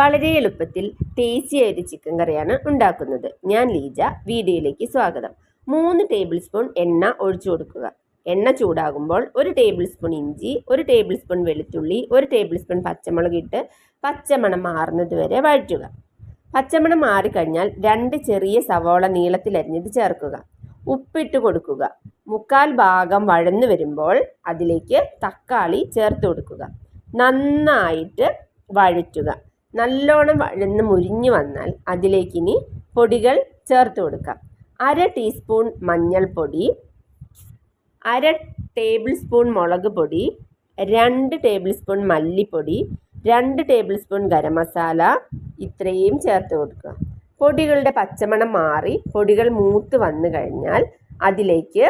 വളരെ എളുപ്പത്തിൽ ടേസ്റ്റിയായ ഒരു ചിക്കൻ കറിയാണ് ഉണ്ടാക്കുന്നത്. ഞാൻ ലീജ വീഡിയോയിലേക്ക് സ്വാഗതം. മൂന്ന് ടേബിൾ സ്പൂൺ എണ്ണ ഒഴിച്ചു കൊടുക്കുക. എണ്ണ ചൂടാകുമ്പോൾ ഒരു ടേബിൾ സ്പൂൺ ഇഞ്ചി ഒരു ടേബിൾ സ്പൂൺ വെളുത്തുള്ളി ഒരു ടേബിൾ സ്പൂൺ പച്ചമുളക് ഇട്ട് പച്ചമണം മാറുന്നത് വരെ വഴറ്റുക. പച്ചമണം മാറിക്കഴിഞ്ഞാൽ രണ്ട് ചെറിയ സവോള നീളത്തിലരിഞ്ഞത് ചേർക്കുക. ഉപ്പിട്ട് കൊടുക്കുക. മുക്കാൽ ഭാഗം വഴന്നു വരുമ്പോൾ അതിലേക്ക് തക്കാളി ചേർത്ത് കൊടുക്കുക. നന്നായിട്ട് വഴറ്റുക. നല്ലോണം വഴന്ന് മുരിഞ്ഞു വന്നാൽ അതിലേക്ക് ഇനി പൊടികൾ ചേർത്ത് കൊടുക്കാം. അര ടീസ്പൂൺ മഞ്ഞൾപ്പൊടി അര ടേബിൾ സ്പൂൺ മുളക് പൊടി രണ്ട് ടേബിൾ സ്പൂൺ മല്ലിപ്പൊടി രണ്ട് ടേബിൾ സ്പൂൺ ഗരം മസാല ഇത്രയും ചേർത്ത് കൊടുക്കുക. പൊടികളുടെ പച്ചമണം മാറി പൊടികൾ മൂത്ത് വന്നു കഴിഞ്ഞാൽ അതിലേക്ക്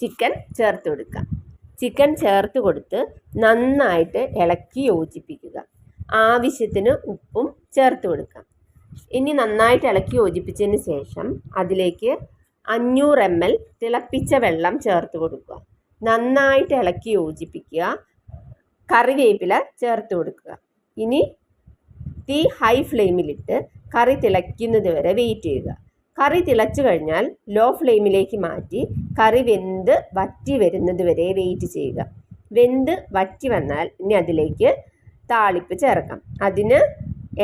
ചിക്കൻ ചേർത്ത് കൊടുക്കുക. ചിക്കൻ ചേർത്ത് കൊടുത്ത് നന്നായിട്ട് ഇളക്കി യോജിപ്പിക്കുക. ആവശ്യത്തിന് ഉപ്പും ചേർത്ത് കൊടുക്കാം. ഇനി നന്നായിട്ട് ഇളക്കി യോജിപ്പിച്ചതിന് ശേഷം അതിലേക്ക് അഞ്ഞൂറ് എം എൽ തിളപ്പിച്ച വെള്ളം ചേർത്ത് കൊടുക്കുക. നന്നായിട്ട് ഇളക്കി യോജിപ്പിക്കുക. കറിവേപ്പില ചേർത്ത് കൊടുക്കുക. ഇനി തീ ഹൈ ഫ്ലെയിമിലിട്ട് കറി തിളയ്ക്കുന്നത് വരെ വെയിറ്റ് ചെയ്യുക. കറി തിളച്ചു കഴിഞ്ഞാൽ ലോ ഫ്ലെയിമിലേക്ക് മാറ്റി കറി വെന്ത് വറ്റി വരുന്നത് വരെ വെയിറ്റ് ചെയ്യുക. വെന്ത് വറ്റി വന്നാൽ ഇനി അതിലേക്ക് താളിപ്പ് ചേർക്കാം. അതിന്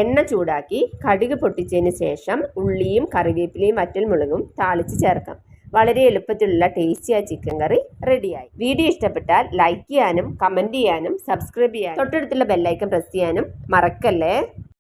എണ്ണ ചൂടാക്കി കടുക് പൊട്ടിച്ചതിന് ശേഷം ഉള്ളിയും കറിവേപ്പിലയും വറ്റൽമുളകും താളിച്ച് ചേർക്കാം. വളരെ എളുപ്പത്തിലുള്ള ടേസ്റ്റിയായ ചിക്കൻ കറി റെഡിയായി വീഡിയോ ഇഷ്ടപ്പെട്ടാൽ ലൈക്ക് ചെയ്യാനും കമന്റ് ചെയ്യാനും സബ്സ്ക്രൈബ് ചെയ്യാനും തൊട്ടടുത്തുള്ള ബെല്ലൈക്കൺ പ്രസ് ചെയ്യാനും മറക്കല്ലേ?